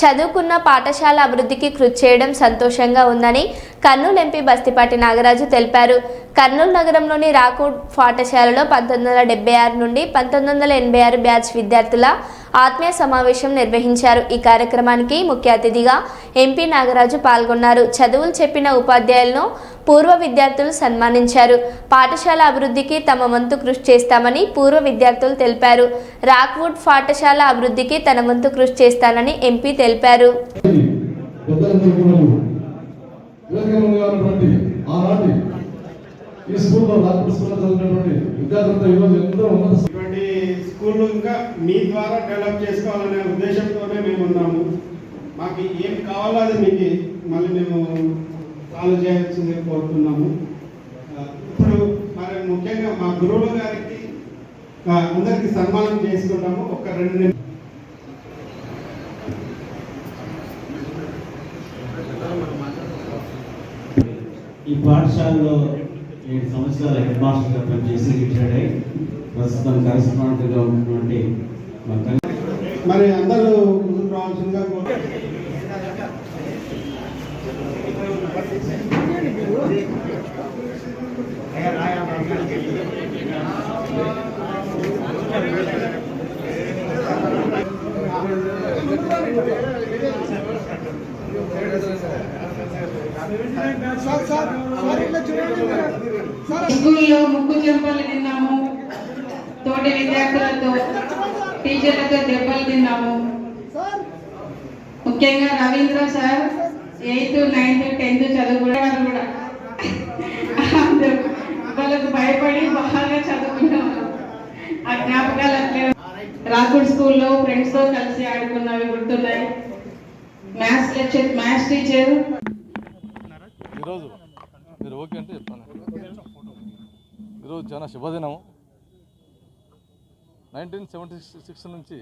చదువుకున్న పాఠశాల అభివృద్ధికి కృషి చేయడం సంతోషంగా ఉందని కర్నూలు ఎంపీ బస్తిపాటి నాగరాజు తెలిపారు. కర్నూలు నగరంలోని రాకూడ్ పాఠశాలలో పంతొమ్మిది వందల డెబ్బై ఆరు నుండి పంతొమ్మిది వందల ఎనభై ఆరు బ్యాచ్ విద్యార్థుల ఆత్మీయ సమావేశం నిర్వహించారు. ఈ కార్యక్రమానికి ముఖ్య అతిథిగా ఎంపీ నాగరాజు పాల్గొన్నారు. చదువులు చెప్పిన ఉపాధ్యాయులను పూర్వ విద్యార్థులు సన్మానించారు. పాఠశాల అభివృద్ధికి తమ వంతు కృషి చేస్తామని పూర్వ విద్యార్థులు తెలిపారు. రాక్వుడ్ పాఠశాల అభివృద్ధికి తన వంతు కృషి చేస్తానని ఎంపీ తెలిపారు. ఈ స్కూల్లో రాత్రి స్కూల్లో చదివినటువంటి విద్యార్థులతో ఈరోజు ఎంతో ఉన్నత ఇటువంటి స్కూల్ ఇంకా మీ ద్వారా డెవలప్ చేసుకోవాలనే ఉద్దేశంతోనే మేము ఉన్నాము మాకు ఏం కావాలో అది మీకు. మళ్ళీ మేము సాల్వ్ చేయాల్సింది కోరుతున్నాము ఇప్పుడు మరి ముఖ్యంగా మా గురువుల గారికి అందరికీ సన్మానం చేసుకుంటాము. ఒక రెండు ఈ పాఠశాలలో ఏడు సంవత్సరాల హెడ్ మాస్టర్గా పనిచేసి రిటైర్డ్ అయ్యి ప్రస్తుతం కరెస్పాండెంట్గా ఉన్నటువంటి మరి అందరూ ముందుకు రావాల్సిందిగా స్కూల్లో ముక్కు చెంపలు తిన్నాము. తోటి విద్యార్థులతో టీచర్లతో దెబ్బలు తిన్నాము. ముఖ్యంగా Ravindra sir eighth ninth tenth చదువుకునేవారు కూడా. వాళ్ళకు భయపడి బాగా చదువుకునేవారు. ఆ జ్ఞాపకాలు అట్లే రాకుడ్ స్కూల్లో ఫ్రెండ్స్తో కలిసి ఆడుకున్నవి గుర్తున్నాయి. Maths lecture maths teacher. ఈరోజు మీరు ఓకే అంటే చెప్తాను. ఈరోజు చాలా శుభదినం నైన్టీన్ సెవెంటీ సిక్స్ నుంచి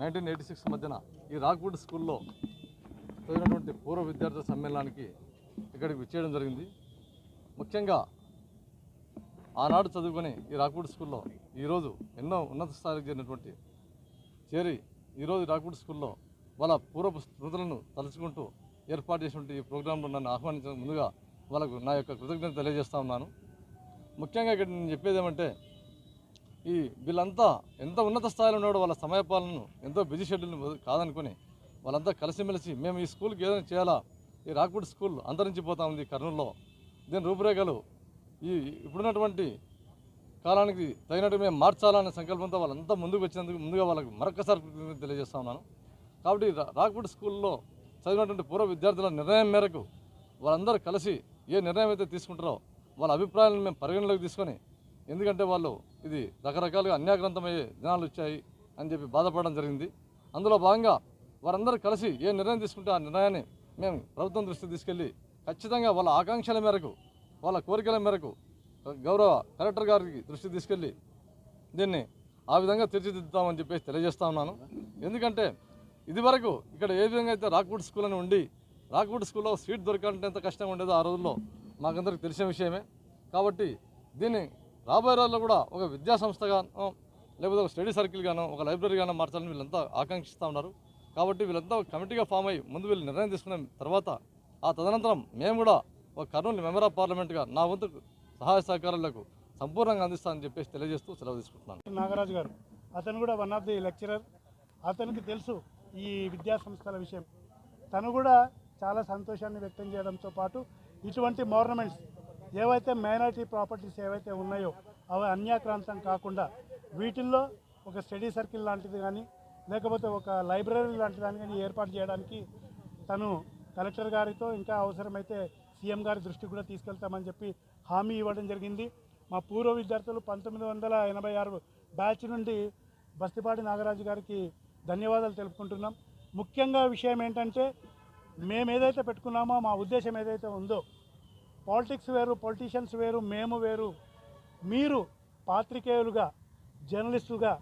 నైన్టీన్ ఎయిటీ సిక్స్ మధ్యన ఈ రాక్వుడ్ స్కూల్లో చదివినటువంటి పూర్వ విద్యార్థుల సమ్మేళనానికి ఇక్కడికి విచ్చేయడం జరిగింది. ముఖ్యంగా ఆనాడు చదువుకొని ఈ రాక్వుడ్ స్కూల్లో ఈరోజు ఎన్నో ఉన్నత స్థాయికి చేరినటువంటి చేరి ఈరోజు రాక్వుడ్ స్కూల్లో వాళ్ళ పూర్వపు స్మృతులను తలుచుకుంటూ ఏర్పాటు చేసినటువంటి ఈ ప్రోగ్రాంలో నన్ను ఆహ్వానించడం ముందుగా వాళ్ళకు నా యొక్క కృతజ్ఞత తెలియజేస్తా ఉన్నాను. ముఖ్యంగా ఇక్కడ నేను చెప్పేది ఏమంటే ఈ వీళ్ళంతా ఎంత ఉన్నత స్థాయిలో ఉన్నాడో వాళ్ళ సమయపాలనను ఎంతో బిజీ షెడ్యూల్ కాదనుకొని వాళ్ళంతా కలిసిమెలిసి మేము ఈ స్కూల్కి ఏదైనా చేయాలా? ఈ రాక్వుడ్ స్కూల్ అంతరించిపోతా ఉంది కర్నూలులో. దీని రూపురేఖలు ఈ ఇప్పుడున్నటువంటి కాలానికి తగినట్టు మేము మార్చాలనే సంకల్పంతో వాళ్ళంతా ముందుకు వచ్చినందుకు ముందుగా వాళ్ళకి మరొకసారి తెలియజేస్తా ఉన్నాను. కాబట్టి రా- రాక్వుడ్ స్కూల్లో చదివినటువంటి పూర్వ విద్యార్థుల నిర్ణయం మేరకు వాళ్ళందరూ కలిసి ఏ నిర్ణయం అయితే తీసుకుంటారో వాళ్ళ అభిప్రాయాలను మేము పరిగణలోకి తీసుకొని ఎందుకంటే వాళ్ళు ఇది రకరకాలుగా అన్యాగ్రంథమయ్యే జనాలు వచ్చాయి అని చెప్పి బాధపడడం జరిగింది. అందులో భాగంగా వారందరూ కలిసి ఏ నిర్ణయం తీసుకుంటే ఆ నిర్ణయాన్ని మేము ప్రభుత్వం దృష్టికి తీసుకెళ్ళి ఖచ్చితంగా వాళ్ళ ఆకాంక్షల మేరకు వాళ్ళ కోరికల మేరకు గౌరవ కలెక్టర్ గారికి దృష్టి తీసుకెళ్ళి దీన్ని ఆ విధంగా తీర్చిదిద్దుతామని చెప్పేసి తెలియజేస్తా ఉన్నాను. ఎందుకంటే ఇదివరకు ఇక్కడ ఏ విధంగా అయితే రాక్వుడ్ స్కూల్ అని ఉండి రాక్వుడ్ స్కూల్లో సీట్ దొరకాలంటే ఎంత కష్టంగా ఉండేదో ఆ రోజుల్లో. మాకందరికి తెలిసిన విషయమే. కాబట్టి దీన్ని రాబోయే రోజుల్లో కూడా ఒక విద్యా సంస్థగానో లేకపోతే ఒక స్టడీ సర్కిల్ గానో ఒక లైబ్రరీ గానో మార్చాలని వీళ్ళంతా ఆకాంక్షిస్తూ ఉన్నారు. కాబట్టి వీళ్ళంతా ఒక కమిటీగా ఫామ్ అయ్యి ముందు వీళ్ళు నిర్ణయం తీసుకున్న తర్వాత ఆ తదనంతరం మేము కూడా ఒక కర్నూలు మెంబర్ ఆఫ్ పార్లమెంట్గా నా వంతు సహాయ సహకారాలకు సంపూర్ణంగా అందిస్తానని చెప్పేసి తెలియజేస్తూ సెలవు తీసుకుంటున్నాను. నాగరాజు గారు అతను కూడా వన్ ఆఫ్ ది లెక్చరర్. అతనికి తెలుసు ఈ విద్యా సంస్థల విషయం. తను కూడా చాలా సంతోషాన్ని వ్యక్తం చేయడంతో పాటు ఇటువంటి మోర్నమెంట్స్ ఏవైతే మైనారిటీ ప్రాపర్టీస్ ఏవైతే ఉన్నాయో అవి అన్యాక్రాంతం కాకుండా వీటిల్లో ఒక స్టడీ సర్కిల్ లాంటిది కానీ లేకపోతే ఒక లైబ్రరీ లాంటి దాన్ని కానీ ఏర్పాటు చేయడానికి తను కలెక్టర్ గారితో ఇంకా అవసరమైతే సీఎం గారి దృష్టికి కూడా తీసుకెళ్తామని చెప్పి హామీ ఇవ్వడం జరిగింది. మా పూర్వ విద్యార్థులు పంతొమ్మిది వందల ఎనభై ఆరు బ్యాచ్ నుండి బస్తిపాటి నాగరాజు గారికి ధన్యవాదాలు తెలుపుకుంటున్నాం. ముఖ్యంగా విషయం ఏంటంటే మేము ఏదైతే పెట్టుకున్నామో మా ఉద్దేశం ఏదైతే ఉందో పాలిటిక్స్ వేరు పొలిటీషియన్స్ వేరు మేము వేరు మీరు పాత్రికేయులుగా జర్నలిస్టులుగా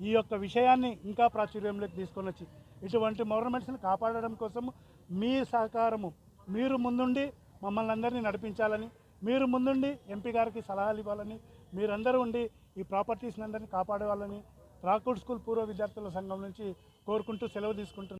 ఈ యొక్క విషయాన్ని ఇంకా ప్రాచుర్యంలోకి తీసుకొని వచ్చి ఇటువంటి గవర్నమెంట్స్ని కాపాడడం కోసం మీ సహకారము మీరు ముందుండి మమ్మల్ని అందరినీ నడిపించాలని మీరు ముందుండి ఎంపీ గారికి సలహాలు ఇవ్వాలని మీరందరూ ఉండి ఈ ప్రాపర్టీస్ని అందరినీ కాపాడవాలని రాకూడ్ స్కూల్ పూర్వ విద్యార్థుల సంఘం నుంచి కోరుకుంటూ సెలవు తీసుకుంటున్నాను